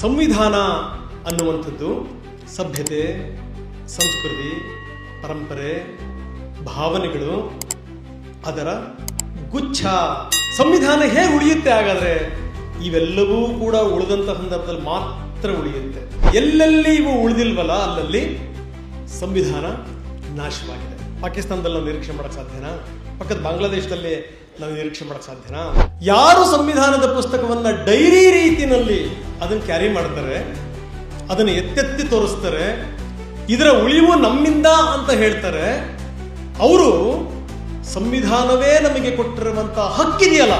ಸಂವಿಧಾನ ಅನ್ನುವಂಥದ್ದು ಸಭ್ಯತೆ, ಸಂಸ್ಕೃತಿ, ಪರಂಪರೆ, ಭಾವನೆಗಳು, ಅದರ ಗುಚ್ಛ. ಸಂವಿಧಾನ ಹೇಗೆ ಉಳಿಯುತ್ತೆ ಹಾಗಾದರೆ? ಇವೆಲ್ಲವೂ ಕೂಡ ಉಳಿದಂಥ ಸಂದರ್ಭದಲ್ಲಿ ಮಾತ್ರ ಉಳಿಯುತ್ತೆ. ಎಲ್ಲೆಲ್ಲಿ ಇವು ಉಳಿದಿಲ್ವಲ್ಲ, ಅಲ್ಲಲ್ಲಿ ಸಂವಿಧಾನ ನಾಶವಾಗಿದೆ. ಪಾಕಿಸ್ತಾನದಲ್ಲಿ ನಾವು ನಿರೀಕ್ಷೆ ಮಾಡಕ್ ಸಾಧ್ಯನಾ? ಪಕ್ಕದ ಬಾಂಗ್ಲಾದೇಶದಲ್ಲಿ ನಾವು ನಿರೀಕ್ಷೆ ಮಾಡಕ್ ಸಾಧ್ಯನಾ? ಯಾರು ಸಂವಿಧಾನದ ಪುಸ್ತಕವನ್ನ ಡೈರಿ ರೀತಿನಲ್ಲಿ ಅದನ್ನು ಕ್ಯಾರಿ ಮಾಡ್ತಾರೆ, ಅದನ್ನು ಎತ್ತೆತ್ತಿ ತೋರಿಸ್ತಾರೆ, ಇದರ ಉಳಿವು ನಮ್ಮಿಂದ ಅಂತ ಹೇಳ್ತಾರೆ, ಅವರು ಸಂವಿಧಾನವೇ ನಮಗೆ ಕೊಟ್ಟಿರುವಂತ ಹಕ್ಕಿದೆಯಲ್ಲ,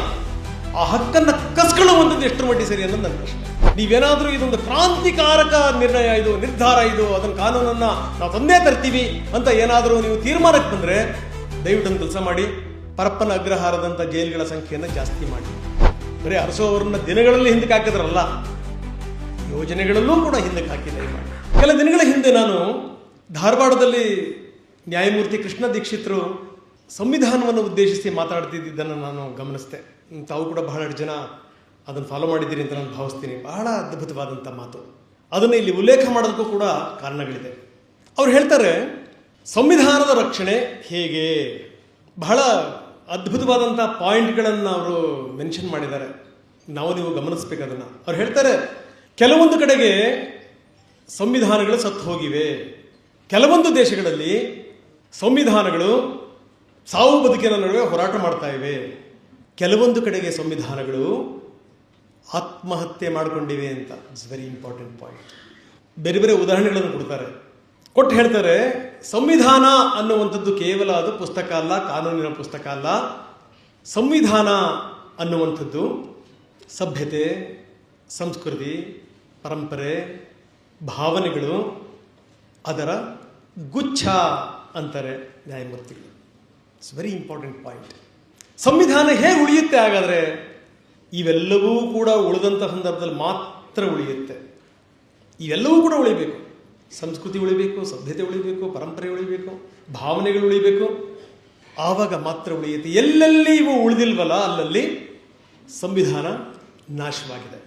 ಆ ಹಕ್ಕನ್ನ ಕಸ್ಕೊಳ್ಳುವಂಥದ್ದು ಎಷ್ಟು ಮಟ್ಟಿಗೆ ಸರಿ ಅನ್ನೋದು ನನ್ನ ಪ್ರಶ್ನೆ. ನೀವೇನಾದ್ರೂ ಇದೊಂದು ಕ್ರಾಂತಿಕಾರಕ ನಿರ್ಣಯ ಇದು, ನಿರ್ಧಾರ ಇದು ಅದನ್ನು ಕಾನೂನನ್ನು ನಾವು ತಂದೇ ತರ್ತೀವಿ ಅಂತ ಏನಾದರೂ ನೀವು ತೀರ್ಮಾನಕ್ಕೆ ಬಂದರೆ ದಯವಿಟ್ಟು ಕೆಲಸ ಮಾಡಿ. ಪರಪ್ಪನ ಅಗ್ರಹಾರದಂಥ ಜೈಲುಗಳ ಸಂಖ್ಯೆಯನ್ನು ಜಾಸ್ತಿ ಮಾಡಿ. ಬರೀ ಅರಸೋವರನ್ನ ದಿನಗಳಲ್ಲಿ ಹಿಂದಕ್ಕೆ ಹಾಕಿದ್ರಲ್ಲ, ಯೋಜನೆಗಳಲ್ಲೂ ಕೂಡ ಹಿಂದಕ್ಕೆ ಹಾಕಿ ದಯಮಾಡಿ. ಕೆಲ ದಿನಗಳ ಹಿಂದೆ ನಾನು ಧಾರವಾಡದಲ್ಲಿ ನ್ಯಾಯಮೂರ್ತಿ ಕೃಷ್ಣ ದೀಕ್ಷಿತರು ಸಂವಿಧಾನವನ್ನು ಉದ್ದೇಶಿಸಿ ಮಾತಾಡ್ತಿದ್ದಿದ್ದನ್ನು ನಾನು ಗಮನಿಸಿದೆ ತಾವು ಕೂಡ ಬಹಳಷ್ಟು ಜನ ಅದನ್ನು ಫಾಲೋ ಮಾಡಿದ್ದೀರಿ ಅಂತ ನಾನು ಭಾವಿಸ್ತೀನಿ. ಬಹಳ ಅದ್ಭುತವಾದಂಥ ಮಾತು. ಅದನ್ನು ಇಲ್ಲಿ ಉಲ್ಲೇಖ ಮಾಡೋದಕ್ಕೂ ಕೂಡ ಕಾರಣಗಳಿದೆ. ಅವ್ರು ಹೇಳ್ತಾರೆ, ಸಂವಿಧಾನದ ರಕ್ಷಣೆ ಹೇಗೆ? ಬಹಳ ಅದ್ಭುತವಾದಂಥ ಪಾಯಿಂಟ್ಗಳನ್ನು ಅವರು ಮೆನ್ಷನ್ ಮಾಡಿದ್ದಾರೆ. ನಾವು ನೀವು ಗಮನಿಸ್ಬೇಕು ಅದನ್ನು. ಅವ್ರು ಹೇಳ್ತಾರೆ, ಕೆಲವೊಂದು ಕಡೆಗೆ ಸಂವಿಧಾನಗಳು ಸತ್ತು ಹೋಗಿವೆ. ಕೆಲವೊಂದು ದೇಶಗಳಲ್ಲಿ ಸಂವಿಧಾನಗಳು ಸಾವು ಬದುಕಿನ ನಡುವೆ ಹೋರಾಟ ಮಾಡ್ತಾ ಇವೆ. ಕೆಲವೊಂದು ಕಡೆಗೆ ಸಂವಿಧಾನಗಳು ಆತ್ಮಹತ್ಯೆ ಮಾಡಿಕೊಂಡಿವೆ ಅಂತ. ಇಟ್ಸ್ ವೆರಿ ಇಂಪಾರ್ಟೆಂಟ್ ಪಾಯಿಂಟ್ ಬೇರೆ ಬೇರೆ ಉದಾಹರಣೆಗಳನ್ನು ಕೊಡ್ತಾರೆ. ಕೊಟ್ಟು ಹೇಳ್ತಾರೆ, ಸಂವಿಧಾನ ಅನ್ನುವಂಥದ್ದು ಕೇವಲ ಅದು ಪುಸ್ತಕ ಅಲ್ಲ, ಕಾನೂನಿನ ಪುಸ್ತಕ ಅಲ್ಲ. ಸಂವಿಧಾನ ಅನ್ನುವಂಥದ್ದು ಸಭ್ಯತೆ, ಸಂಸ್ಕೃತಿ, ಪರಂಪರೆ, ಭಾವನೆಗಳು, ಅದರ ಗುಚ್ಛ ಅಂತಾರೆ ನ್ಯಾಯಮೂರ್ತಿಗಳು. ಇಟ್ಸ್ ವೆರಿ ಇಂಪಾರ್ಟೆಂಟ್ ಪಾಯಿಂಟ್ ಸಂವಿಧಾನ ಹೇಗೆ ಉಳಿಯುತ್ತೆ ಹಾಗಾದ್ರೆ? ಇವೆಲ್ಲವೂ ಕೂಡ ಉಳಿದಂಥ ಸಂದರ್ಭದಲ್ಲಿ ಮಾತ್ರ ಉಳಿಯುತ್ತೆ. ಇವೆಲ್ಲವೂ ಕೂಡ ಉಳಿಬೇಕು. ಸಂಸ್ಕೃತಿ ಉಳಿಬೇಕು, ಸಭ್ಯತೆ ಉಳಿಬೇಕು, ಪರಂಪರೆ ಉಳಿಬೇಕು, ಭಾವನೆಗಳು ಉಳಿಬೇಕು. ಆವಾಗ ಮಾತ್ರ ಉಳಿಯುತ್ತೆ. ಎಲ್ಲೆಲ್ಲಿ ಇವು ಉಳಿದಿಲ್ವಲ್ಲ, ಅಲ್ಲಲ್ಲಿ ಸಂವಿಧಾನ ನಾಶವಾಗಿದೆ.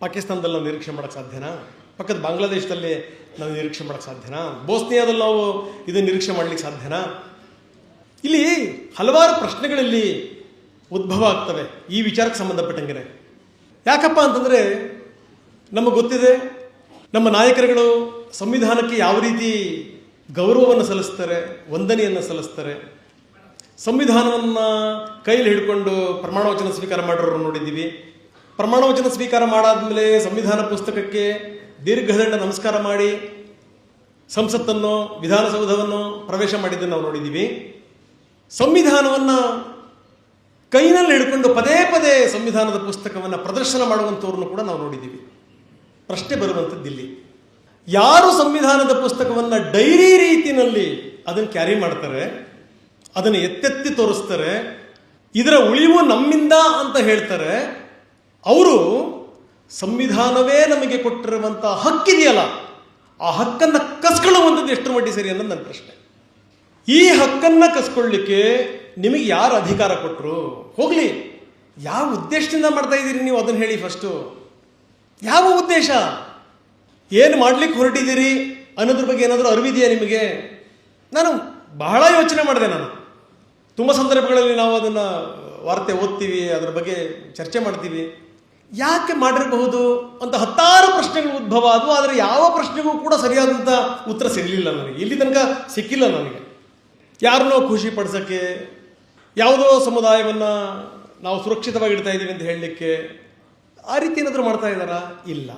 ಪಾಕಿಸ್ತಾನದಲ್ಲಿ ನಾವು ನಿರೀಕ್ಷೆ ಮಾಡಕ್ಕೆ ಸಾಧ್ಯನಾ? ಪಕ್ಕದ ಬಾಂಗ್ಲಾದೇಶದಲ್ಲಿ ನಾವು ನಿರೀಕ್ಷೆ ಮಾಡಕ್ಕೆ ಸಾಧ್ಯನಾ? ಬೋಸ್ನಿಯಾದಲ್ಲಿ ನಾವು ಇದನ್ನು ನಿರೀಕ್ಷೆ ಮಾಡಲಿಕ್ಕೆ ಸಾಧ್ಯನಾ? ಇಲ್ಲಿ ಹಲವಾರು ಪ್ರಶ್ನೆಗಳಲ್ಲಿ ಉದ್ಭವ ಆಗ್ತವೆ. ಈ ವಿಚಾರಕ್ಕೆ ಸಂಬಂಧಪಟ್ಟಂಗೆ ಯಾಕಪ್ಪ ಅಂತಂದರೆ, ನಮಗೆ ಗೊತ್ತಿದೆ, ನಮ್ಮ ನಾಯಕರುಗಳು ಸಂವಿಧಾನಕ್ಕೆ ಯಾವ ರೀತಿ ಗೌರವವನ್ನು ಸಲ್ಲಿಸ್ತಾರೆ, ವಂದನೆಯನ್ನು ಸಲ್ಲಿಸ್ತಾರೆ. ಸಂವಿಧಾನವನ್ನು ಕೈಲಿ ಹಿಡ್ಕೊಂಡು ಪ್ರಮಾಣವಚನ ಸ್ವೀಕಾರ ಮಾಡಿರೋರು ನೋಡಿದ್ದೀವಿ. ಪ್ರಮಾಣವಚನ ಸ್ವೀಕಾರ ಮಾಡಾದ್ಮೇಲೆ ಸಂವಿಧಾನ ಪುಸ್ತಕಕ್ಕೆ ದೀರ್ಘದಂಡ ನಮಸ್ಕಾರ ಮಾಡಿ, ಸಂಸತ್ತನ್ನು, ವಿಧಾನಸೌಧವನ್ನು ಪ್ರವೇಶ ಮಾಡಿದ್ದನ್ನು ನಾವು ನೋಡಿದ್ದೀವಿ. ಸಂವಿಧಾನವನ್ನು ಕೈನಲ್ಲಿ ಹಿಡ್ಕೊಂಡು ಪದೇ ಪದೇ ಸಂವಿಧಾನದ ಪುಸ್ತಕವನ್ನು ಪ್ರದರ್ಶನ ಮಾಡುವಂಥವ್ರನ್ನು ಕೂಡ ನಾವು ನೋಡಿದ್ದೀವಿ. ಪ್ರಶ್ನೆ ಬರುವಂಥದ್ದಿಲ್ಲಿ ಯಾರು ಸಂವಿಧಾನದ ಪುಸ್ತಕವನ್ನು ಡೈರಿ ರೀತಿಯಲ್ಲಿ ಅದನ್ನು ಕ್ಯಾರಿ ಮಾಡ್ತಾರೆ, ಅದನ್ನು ಎತ್ತೆತ್ತಿ ತೋರಿಸ್ತಾರೆ, ಇದರ ಉಳಿವು ನಮ್ಮಿಂದ ಅಂತ ಹೇಳ್ತಾರೆ, ಅವರು ಸಂವಿಧಾನವೇ ನಮಗೆ ಕೊಟ್ಟಿರುವಂಥ ಹಕ್ಕಿದೆಯಲ್ಲ, ಆ ಹಕ್ಕನ್ನು ಕಸ್ಕೊಳ್ಳುವಂಥದ್ದು ಎಷ್ಟು ಮಟ್ಟಿ ಸರಿ ಅನ್ನೋದು ನನ್ನ ಪ್ರಶ್ನೆ. ಈ ಹಕ್ಕನ್ನ ಕಸ್ಕೊಳ್ಳಿಕ್ಕೆ ನಿಮಗೆ ಯಾರು ಅಧಿಕಾರ ಕೊಟ್ಟರು ಹೋಗಲಿ. ಯಾವ ಉದ್ದೇಶದಿಂದ ಮಾಡ್ತಾ ಇದ್ದೀರಿ ನೀವು? ಅದನ್ನು ಹೇಳಿ ಫಸ್ಟು ಯಾವ ಉದ್ದೇಶ? ಏನು ಮಾಡ್ಲಿಕ್ಕೆ ಹೊರಟಿದ್ದೀರಿ? ಅನ್ನೋದ್ರ ಬಗ್ಗೆ ಏನಾದರೂ ಅರಿವಿದೆಯಾ ನಿಮಗೆ? ನಾನು ಬಹಳ ಯೋಚನೆ ಮಾಡಿದೆ ನಾನು. ತುಂಬ ಸಂದರ್ಭಗಳಲ್ಲಿ ನಾವು ಅದನ್ನು ವಾರ್ತೆ ಓದ್ತೀವಿ, ಅದರ ಬಗ್ಗೆ ಚರ್ಚೆ ಮಾಡ್ತೀವಿ. ಯಾಕೆ ಮಾಡಿರಬಹುದು ಅಂತ ಹತ್ತಾರು ಪ್ರಶ್ನೆಗಳು ಉದ್ಭವ ಆದವು, ಆದರೆ ಯಾವ ಪ್ರಶ್ನೆಗೂ ಕೂಡ ಸರಿಯಾದಂಥ ಉತ್ತರ ಸಿಗಲಿಲ್ಲ ನನಗೆ. ಇಲ್ಲಿ ತನಕ ಸಿಕ್ಕಿಲ್ಲ ನನಗೆ. ಯಾರನ್ನೋ ಖುಷಿ ಪಡಿಸೋಕ್ಕೆ, ಯಾವುದೋ ಸಮುದಾಯವನ್ನು ನಾವು ಸುರಕ್ಷಿತವಾಗಿ ಇಡ್ತಾ ಇದ್ದೀವಿ ಅಂತ ಹೇಳಲಿಕ್ಕೆ ಆ ರೀತಿ ಏನಾದರೂ ಮಾಡ್ತಾ ಇದ್ದಾರಾ? ಇಲ್ಲ.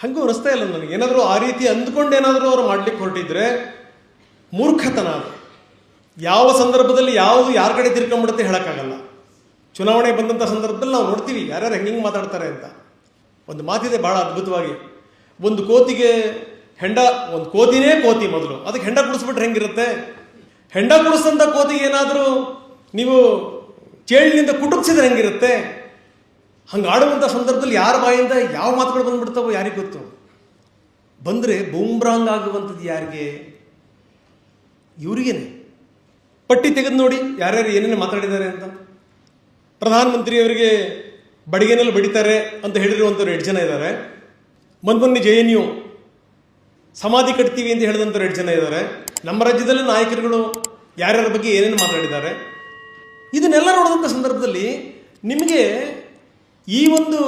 ಹಂಗೂ ಅನಿಸ್ತಾ ಇಲ್ಲ ನನಗೆ. ಏನಾದರೂ ಆ ರೀತಿ ಅಂದ್ಕೊಂಡು ಏನಾದರೂ ಅವ್ರು ಮಾಡ್ಲಿಕ್ಕೆ ಹೊರಟಿದ್ರೆ ಮೂರ್ಖತನ ಯಾವ ಸಂದರ್ಭದಲ್ಲಿ ಯಾವುದು ಯಾರ ಕಡೆ ತಿರ್ಕೊಂಡ್ಬಿಡುತ್ತೆ ಹೇಳೋಕ್ಕಾಗಲ್ಲ. ಚುನಾವಣೆ ಬಂದಂಥ ಸಂದರ್ಭದಲ್ಲಿ ನಾವು ನೋಡ್ತೀವಿ ಯಾರ್ಯಾರು ಹೆಂಗೆ ಹೆಂಗೆ ಮಾತಾಡ್ತಾರೆ ಅಂತ. ಒಂದು ಮಾತಿದೆ ಭಾಳ ಅದ್ಭುತವಾಗಿ. ಒಂದು ಕೋತಿಗೆ ಹೆಂಡ, ಒಂದು ಕೋತಿನೇ ಕೋತಿ ಮೊದಲು. ಅದಕ್ಕೆ ಹೆಂಡ ಕುಡಿಸ್ಬಿಟ್ರೆ ಹೆಂಗಿರುತ್ತೆ? ಹೆಂಡ ಕುಡಿಸಂತ ಕೋತಿ ಏನಾದರೂ ನೀವು ಚೇಳಿನಿಂದ ಕುಟುಕ್ಸಿದ್ರೆ ಹೆಂಗಿರುತ್ತೆ? ಹಂಗೆ ಆಡುವಂಥ ಸಂದರ್ಭದಲ್ಲಿ ಯಾರ ಬಾಯಿಂದ ಯಾವ ಮಾತುಗಳು ಬಂದ್ಬಿಡ್ತಾವೋ ಯಾರಿಗೆ ಗೊತ್ತು? ಬಂದರೆ ಬೂಮ್ರಾಂಗ್ ಆಗುವಂಥದ್ದು ಯಾರಿಗೆ? ಇವರಿಗೇನೆ. ಪಟ್ಟಿ ತೆಗೆದು ನೋಡಿ ಯಾರ್ಯಾರು ಏನೇನು ಮಾತಾಡಿದ್ದಾರೆ ಅಂತ. ಪ್ರಧಾನಮಂತ್ರಿಯವರಿಗೆ ಬಡಿಗೆನಲ್ಲಿ ಬಡಿತಾರೆ ಅಂತ ಹೇಳಿರುವಂಥವ್ರು ಎಷ್ಟು ಜನ ಇದ್ದಾರೆ? ಮೊನ್ನೆ ಜೆ ಎನ್ ಯು. ಸಮಾಧಿ ಕಟ್ತೀವಿ ಅಂತ ಹೇಳಿದಂಥವ್ರು ಎರಡು ಜನ ಇದ್ದಾರೆ? ನಮ್ಮ ರಾಜ್ಯದಲ್ಲಿ ನಾಯಕರುಗಳು ಯಾರ್ಯಾರ ಬಗ್ಗೆ ಏನೇನು ಮಾತಾಡಿದ್ದಾರೆ? ಇದನ್ನೆಲ್ಲ ನೋಡಿದಂಥ ಸಂದರ್ಭದಲ್ಲಿ ನಿಮಗೆ ಈ ಒಂದು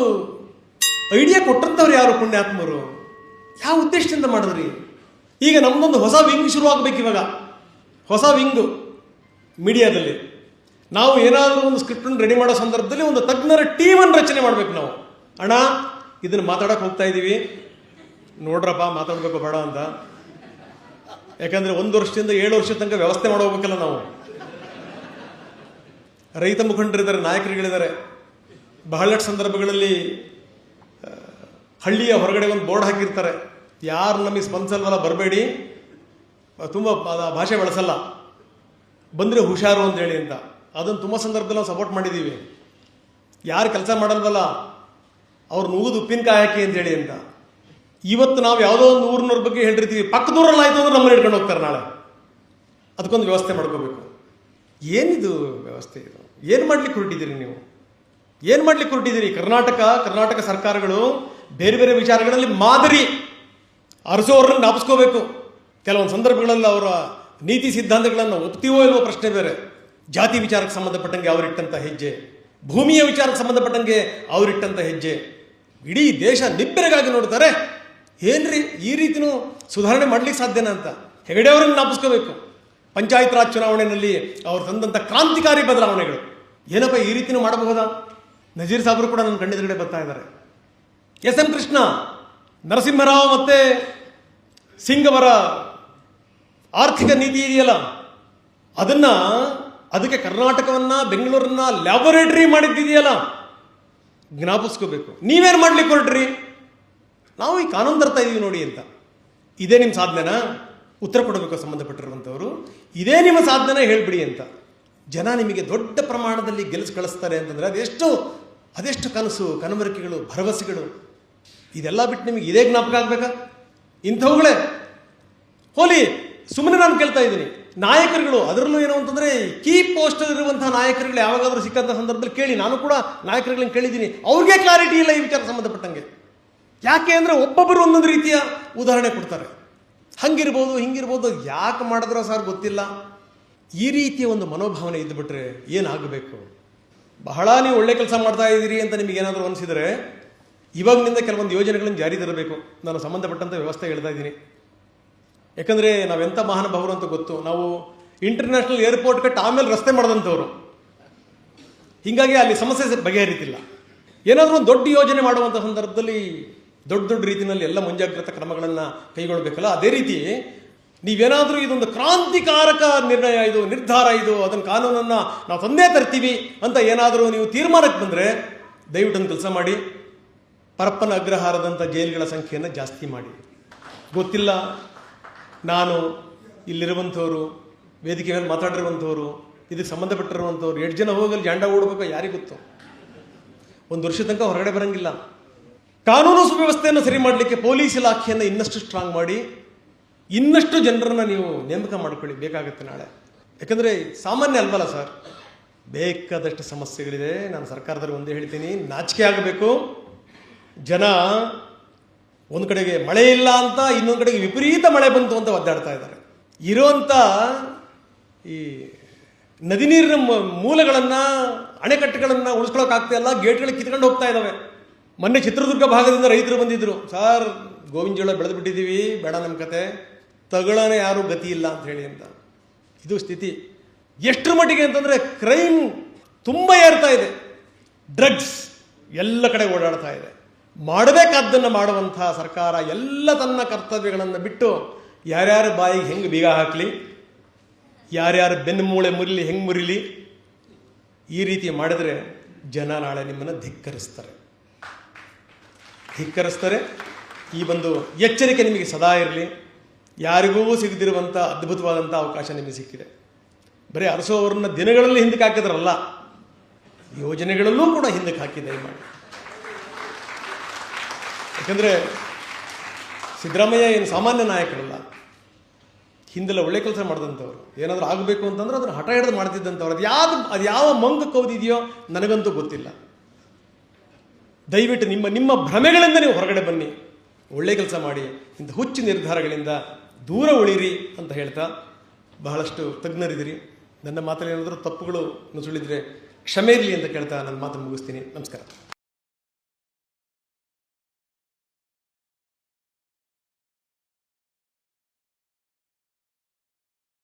ಐಡಿಯಾ ಕೊಟ್ಟಂಥವ್ರು ಯಾರು ಪುಣ್ಯಾತ್ಮರು? ಯಾವ ಉದ್ದೇಶದಿಂದ ಮಾಡಿದ್ರಿ? ಈಗ ನಮ್ಮದೊಂದು ಹೊಸ ವಿಂಗ್ ಶುರು ಆಗ್ಬೇಕು ಇವಾಗ. ಹೊಸ ವಿಂಗು ಮೀಡಿಯಾದಲ್ಲಿ. ನಾವು ಏನಾದರೂ ಒಂದು ಸ್ಕ್ರಿಪ್ಟನ್ನು ರೆಡಿ ಮಾಡೋ ಸಂದರ್ಭದಲ್ಲಿ ಒಂದು ತಜ್ಞರ ಟೀಮನ್ನು ರಚನೆ ಮಾಡಬೇಕು ನಾವು. ಅಣ್ಣ, ಇದನ್ನು ಮಾತಾಡೋಕೆ ಹೋಗ್ತಾ ಇದ್ದೀವಿ ನೋಡ್ರಪ್ಪ, ಮಾತಾಡಬೇಕು ಬೇಡ ಅಂತ. ಯಾಕಂದರೆ ಒಂದು ವರ್ಷದಿಂದ ಏಳು ವರ್ಷದ ತನಕ ವ್ಯವಸ್ಥೆ ಮಾಡೋಗ್ಬೇಕಲ್ಲ ನಾವು. ರೈತ ಮುಖಂಡರಿದ್ದಾರೆ, ನಾಯಕರುಗಳಿದ್ದಾರೆ. ಬಹಳಷ್ಟು ಸಂದರ್ಭಗಳಲ್ಲಿ ಹಳ್ಳಿಯ ಹೊರಗಡೆ ಒಂದು ಬೋರ್ಡ್ ಹಾಕಿರ್ತಾರೆ. ಯಾರು ನಮಗೆ ಸ್ಪಂದಿಸಲ್ವಲ್ಲ ಬರಬೇಡಿ, ತುಂಬ ಭಾಷೆ ಬಳಸಲ್ಲ. ಬಂದರೆ ಹುಷಾರು ಅಂತೇಳಿ ಅಂತ. ಅದನ್ನು ತುಂಬ ಸಂದರ್ಭದಲ್ಲಿ ನಾವು ಸಪೋರ್ಟ್ ಮಾಡಿದ್ದೀವಿ. ಯಾರು ಕೆಲಸ ಮಾಡಲ್ವಲ್ಲ, ಅವ್ರು ನುಗ್ಗದು ಉಪ್ಪಿನಕಾಯಿ ಹಾಕಿ ಅಂತೇಳಿ ಅಂತ. ಇವತ್ತು ನಾವು ಯಾವುದೋ ಒಂದು ಊರಿನವ್ರ ಬಗ್ಗೆ ಹೇಳಿರ್ತೀವಿ. ಪಕ್ಕದೂರಲ್ಲಿ ಆಯಿತು ಅಂದ್ರೆ ನಮ್ಮನ್ನ ಹಿಡ್ಕೊಂಡು ಹೋಗ್ತಾರೆ ನಾಳೆ. ಅದಕ್ಕೊಂದು ವ್ಯವಸ್ಥೆ ಮಾಡ್ಕೋಬೇಕು. ಏನಿದು ವ್ಯವಸ್ಥೆ ಇದು? ಏನು ಮಾಡ್ಲಿಕ್ಕೆ ಹೊರಟಿದ್ದೀರಿ ನೀವು? ಏನು ಮಾಡ್ಲಿಕ್ಕೆ ಹೊರಟಿದ್ದೀರಿ? ಕರ್ನಾಟಕ ಕರ್ನಾಟಕ ಸರ್ಕಾರಗಳು ಬೇರೆ ಬೇರೆ ವಿಚಾರಗಳಲ್ಲಿ ಮಾದರಿ ಅರಸೋರನ್ನು ಜ್ಞಾಪಿಸ್ಕೋಬೇಕು. ಕೆಲವೊಂದು ಸಂದರ್ಭಗಳಲ್ಲಿ ಅವರ ನೀತಿ ಸಿದ್ಧಾಂತಗಳನ್ನು ಒಪ್ತೀವೋ ಇಲ್ವೋ ಪ್ರಶ್ನೆ ಬೇರೆ. ಜಾತಿ ವಿಚಾರಕ್ಕೆ ಸಂಬಂಧಪಟ್ಟಂಗೆ ಅವರಿಟ್ಟಂಥ ಹೆಜ್ಜೆ. ಭೂಮಿಯ ವಿಚಾರಕ್ಕೆ ಸಂಬಂಧಪಟ್ಟಂಗೆ ಅವರಿಟ್ಟಂಥ ಹೆಜ್ಜೆ. ಇಡೀ ದೇಶ ನಿಬ್ಬೆರಗಾಗಿ ನೋಡ್ತಾರೆ. ಏನ್ರಿ ಈ ರೀತಿನೂ ಸುಧಾರಣೆ ಮಾಡ್ಲಿಕ್ಕೆ ಸಾಧ್ಯನಾ ಅಂತ? ಹೆಗಡೆ ಅವರನ್ನು ಜ್ಞಾಪಿಸ್ಕೋಬೇಕು. ಪಂಚಾಯತ್ ರಾಜ್ ಚುನಾವಣೆಯಲ್ಲಿ ಅವರು ತಂದಂಥ ಕ್ರಾಂತಿಕಾರಿ ಬದಲಾವಣೆಗಳು. ಏನಪ್ಪ ಈ ರೀತಿನೂ ಮಾಡಬಹುದಾ? ನಜೀರ್ ಸಾಬ್ರು ಕೂಡ ನನ್ನ ಕಣ್ಣೆದುರುಗಡೆ ಬರ್ತಾ ಇದ್ದಾರೆ. ಎಸ್ ಎಂ ಕೃಷ್ಣ, ನರಸಿಂಹರಾವ್ ಮತ್ತೆ ಸಿಂಗ್ ಅವರ ಆರ್ಥಿಕ ನೀತಿ ಇದೆಯಲ್ಲ? ಅದನ್ನ ಅದಕ್ಕೆ ಕರ್ನಾಟಕವನ್ನ, ಬೆಂಗಳೂರನ್ನ ಲ್ಯಾಬೊರೇಟರಿ ಮಾಡಿದ್ದಿದೆಯಲ್ಲ? ಜ್ಞಾಪಿಸ್ಕೋಬೇಕು. ನೀವೇನು ಮಾಡ್ಲಿಕ್ಕೆ ಹೊರಟ್ರಿ? ನಾವು ಈ ಕಾನೂನು ತರ್ತಾ ಇದೀವಿ ನೋಡಿ ಅಂತ. ಇದೇ ನಿಮ್ಮ ಸಾಧನೆನಾ ಉತ್ತರ ಕೊಡಬೇಕು ಸಂಬಂಧಪಟ್ಟಿರುವಂಥವ್ರು. ಇದೇ ನಿಮ್ಮ ಸಾಧನೆ ಹೇಳಿಬಿಡಿ ಅಂತ. ಜನ ನಿಮಗೆ ದೊಡ್ಡ ಪ್ರಮಾಣದಲ್ಲಿ ಗೆಲ್ಲಿಸಿ ಕಳಿಸ್ತಾರೆ ಅಂತಂದರೆ ಅದೆಷ್ಟು ಅದೆಷ್ಟು ಕನಸು ಕನಮರಿಕೆಗಳು ಭರವಸೆಗಳು. ಇದೆಲ್ಲ ಬಿಟ್ಟು ನಿಮಗೆ ಇದೇ ಜ್ಞಾಪಕ ಆಗಬೇಕಾ? ಇಂಥವುಗಳೇ. ಹೋಲಿ ಸುಮ್ಮನೆ ನಾನು ಕೇಳ್ತಾ ಇದ್ದೀನಿ. ನಾಯಕರುಗಳು, ಅದರಲ್ಲೂ ಏನು ಅಂತಂದರೆ ಕೀ ಪೋಸ್ಟ್ ಇರುವಂತಹ ನಾಯಕರುಗಳು ಯಾವಾಗಾದರೂ ಸಿಕ್ಕಂಥ ಸಂದರ್ಭದಲ್ಲಿ ಕೇಳಿ. ನಾನು ಕೂಡ ನಾಯಕರುಗಳನ್ನ ಕೇಳಿದ್ದೀನಿ. ಅವ್ರಿಗೆ ಕ್ಲಾರಿಟಿ ಇಲ್ಲ ಈ ವಿಚಾರ ಸಂಬಂಧಪಟ್ಟಂಗೆ. ಯಾಕೆ ಅಂದರೆ ಒಬ್ಬೊಬ್ಬರು ಒಂದೊಂದು ರೀತಿಯ ಉದಾಹರಣೆ ಕೊಡ್ತಾರೆ. ಹಂಗಿರ್ಬೋದು, ಹಿಂಗಿರ್ಬೋದು, ಯಾಕೆ ಮಾಡಿದ್ರೋ ಸರ್ ಗೊತ್ತಿಲ್ಲ. ಈ ರೀತಿಯ ಒಂದು ಮನೋಭಾವನೆ ಇದ್ದುಬಿಟ್ರೆ ಏನಾಗಬೇಕು? ಬಹಳ ನೀವು ಒಳ್ಳೆ ಕೆಲಸ ಮಾಡ್ತಾ ಇದ್ದೀರಿ ಅಂತ ನಿಮಗೆ ಏನಾದರೂ ಅನಿಸಿದರೆ, ಇವಾಗಿನಿಂದ ಕೆಲವೊಂದು ಯೋಜನೆಗಳನ್ನು ಜಾರಿ ತರಬೇಕು. ನಾನು ಸಂಬಂಧಪಟ್ಟಂಥ ವ್ಯವಸ್ಥೆ ಹೇಳ್ತಾ ಇದ್ದೀನಿ. ಯಾಕಂದರೆ ನಾವೆಂಥ ಮಹಾನುಭಾವರು ಅಂತ ಗೊತ್ತು. ನಾವು ಇಂಟರ್ನ್ಯಾಷನಲ್ ಏರ್ಪೋರ್ಟ್ ಕಟ್ ಆಮೇಲೆ ರಸ್ತೆ ಮಾಡಿದಂಥವ್ರು. ಹೀಗಾಗಿ ಅಲ್ಲಿ ಸಮಸ್ಯೆ ಬಗೆಹರಿತಿಲ್ಲ. ಏನಾದರೂ ಒಂದು ದೊಡ್ಡ ಯೋಜನೆ ಮಾಡುವಂಥ ಸಂದರ್ಭದಲ್ಲಿ ದೊಡ್ಡ ದೊಡ್ಡ ರೀತಿಯಲ್ಲಿ ಎಲ್ಲ ಮುಂಜಾಗ್ರತಾ ಕ್ರಮಗಳನ್ನು ಕೈಗೊಳ್ಳಬೇಕಲ್ಲ ಅದೇ ರೀತಿ ನೀವೇನಾದರೂ ಇದೊಂದು ಕ್ರಾಂತಿಕಾರಕ ನಿರ್ಣಯ ಇದು, ನಿರ್ಧಾರ ಇದು ಅದನ್ನು ಕಾನೂನನ್ನು ನಾವು ತಂದೇ ತರ್ತೀವಿ ಅಂತ ಏನಾದರೂ ನೀವು ತೀರ್ಮಾನಕ್ಕೆ ಬಂದರೆ ದಯವಿಟ್ಟು ಕೆಲಸ ಮಾಡಿ. ಪರಪ್ಪನ ಅಗ್ರಹಾರದಂಥ ಜೈಲುಗಳ ಸಂಖ್ಯೆಯನ್ನು ಜಾಸ್ತಿ ಮಾಡಿ. ಗೊತ್ತಿಲ್ಲ, ನಾನು ಇಲ್ಲಿರುವಂಥವರು, ವೇದಿಕೆ ಮೇಲೆ ಮಾತಾಡಿರುವಂಥವ್ರು, ಇದಕ್ಕೆ ಸಂಬಂಧಪಟ್ಟಿರುವಂಥವ್ರು, ಎಷ್ಟು ಜನ ಹೋಗಲಿ ಜಾಂಡ ಓಡಬೇಕು ಯಾರಿಗೆ ಗೊತ್ತು. ಒಂದು ವರ್ಷ ತನಕ ಹೊರಗಡೆ ಬರಂಗಿಲ್ಲ. ಕಾನೂನು ಸುವ್ಯವಸ್ಥೆಯನ್ನು ಸರಿ ಮಾಡಲಿಕ್ಕೆ ಪೊಲೀಸ್ ಇಲಾಖೆಯನ್ನು ಇನ್ನಷ್ಟು ಸ್ಟ್ರಾಂಗ್ ಮಾಡಿ ಇನ್ನಷ್ಟು ಜನರನ್ನು ನೀವು ನೇಮಕ ಮಾಡ್ಕೊಳ್ಳಿ ಬೇಕಾಗುತ್ತೆ ನಾಳೆ. ಯಾಕಂದರೆ ಸಾಮಾನ್ಯ ಅಲ್ವಲ್ಲ ಸರ್ ಬೇಕಾದಷ್ಟು ಸಮಸ್ಯೆಗಳಿದೆ. ನಾನು ಸರ್ಕಾರದಲ್ಲಿ ಒಂದೇ ಹೇಳ್ತೀನಿ, ನಾಚಿಕೆ ಆಗಬೇಕು. ಜನ ಒಂದು ಕಡೆಗೆ ಮಳೆ ಇಲ್ಲ ಅಂತ ಇನ್ನೊಂದು ಕಡೆಗೆ ವಿಪರೀತ ಮಳೆ ಬಂತು ಅಂತ ಒದ್ದಾಡ್ತಾ ಇದ್ದಾರೆ. ಇರೋಂಥ ಈ ನದಿ ನೀರಿನ ಮೂಲಗಳನ್ನು, ಅಣೆಕಟ್ಟುಗಳನ್ನು ಉಳಿಸ್ಕೊಳೋಕ್ಕಾಗ್ತಾ ಇಲ್ಲ ಗೇಟ್ಗಳಿಗೆ ಕಿತ್ಕೊಂಡು ಹೋಗ್ತಾ ಇದ್ದಾವೆ ಮೊನ್ನೆ ಚಿತ್ರದುರ್ಗ ಭಾಗದಿಂದ ರೈತರು ಬಂದಿದ್ರು. ಸರ್, ಗೋವಿಂದ ಜೋಳ ಬೆಳೆದು ಬಿಟ್ಟಿದ್ದೀವಿ, ಬೇಡ ನಮ್ಮ ಕತೆ. ತಗೊಳ್ಳೋನೇ ಯಾರೂ ಗತಿ ಇಲ್ಲ ಅಂತ ಹೇಳಿ ಅಂತ. ಇದು ಸ್ಥಿತಿ. ಎಷ್ಟರ ಮಟ್ಟಿಗೆ ಅಂತಂದರೆ ಕ್ರೈಮ್ ತುಂಬ ಏರ್ತಾ ಇದೆ. ಡ್ರಗ್ಸ್ ಎಲ್ಲ ಕಡೆ ಓಡಾಡ್ತಾ ಇದೆ. ಮಾಡಬೇಕಾದ್ದನ್ನು ಮಾಡುವಂಥ ಸರ್ಕಾರ ಎಲ್ಲ ತನ್ನ ಕರ್ತವ್ಯಗಳನ್ನು ಬಿಟ್ಟು ಯಾರ್ಯಾರ ಬಾಯಿಗೆ ಹೆಂಗೆ ಬೀಗ ಹಾಕಲಿ, ಯಾರ್ಯಾರು ಬೆನ್ನುಮೂಳೆ ಮುರಿಲಿ, ಹೆಂಗೆ ಮುರಿಲಿ, ಈ ರೀತಿ ಮಾಡಿದರೆ ಜನ ನಾಳೆ ನಿಮ್ಮನ್ನು ಧಿಕ್ಕರಿಸ್ತಾರೆ. ಧಿಕ್ಕರಿಸ್ತಾರೆ. ಈ ಒಂದು ಎಚ್ಚರಿಕೆ ನಿಮಗೆ ಸದಾ ಇರಲಿ. ಯಾರಿಗೂ ಸಿಗದಿರುವಂಥ ಅದ್ಭುತವಾದಂಥ ಅವಕಾಶ ನಿಮಗೆ ಸಿಕ್ಕಿದೆ. ಬರೀ ಅರಸೋವರನ್ನ ದಿನಗಳಲ್ಲಿ ಹಿಂದಕ್ಕೆ ಹಾಕಿದ್ರಲ್ಲ, ಯೋಜನೆಗಳಲ್ಲೂ ಕೂಡ ಹಿಂದಕ್ಕೆ ಹಾಕಿ ಮಾಡಿ ಯಾಕಂದರೆ ಸಿದ್ದರಾಮಯ್ಯ ಏನು ಸಾಮಾನ್ಯ ನಾಯಕರಲ್ಲ. ಹಿಂದೆಲ್ಲ ಒಳ್ಳೆ ಕೆಲಸ ಮಾಡಿದಂಥವ್ರು ಏನಾದರೂ ಆಗಬೇಕು ಅಂತಂದ್ರೆ ಅದನ್ನು ಹಠ ಹಿಡಿದು ಮಾಡ್ತಿದ್ದಂಥವ್ರು ಅದು ಯಾವುದು ಅದು ಯಾವ ಮಂಗ ಕೌದಿದೆಯೋ ನನಗಂತೂ ಗೊತ್ತಿಲ್ಲ. ದಯವಿಟ್ಟು ನಿಮ್ಮ ನಿಮ್ಮ ಭ್ರಮೆಗಳಿಂದ ನೀವು ಹೊರಗಡೆ ಬನ್ನಿ. ಒಳ್ಳೆ ಕೆಲಸ ಮಾಡಿ, ಇಂಥ ಹುಚ್ಚು ನಿರ್ಧಾರಗಳಿಂದ ದೂರ ಉಳಿರಿ ಅಂತ ಹೇಳ್ತಾ ಬಹಳಷ್ಟು ತಜ್ಞರಿದ್ದೀರಿ. ನನ್ನ ಮಾತಲ್ಲಿ ಏನಾದರೂ ತಪ್ಪುಗಳು ನುಸುಳಿದರೆ ಕ್ಷಮೆ ಇರಲಿ ಅಂತ ಕೇಳ್ತಾ ನನ್ನ ಮಾತನ್ನು ಮುಗಿಸ್ತೀನಿ. ನಮಸ್ಕಾರ.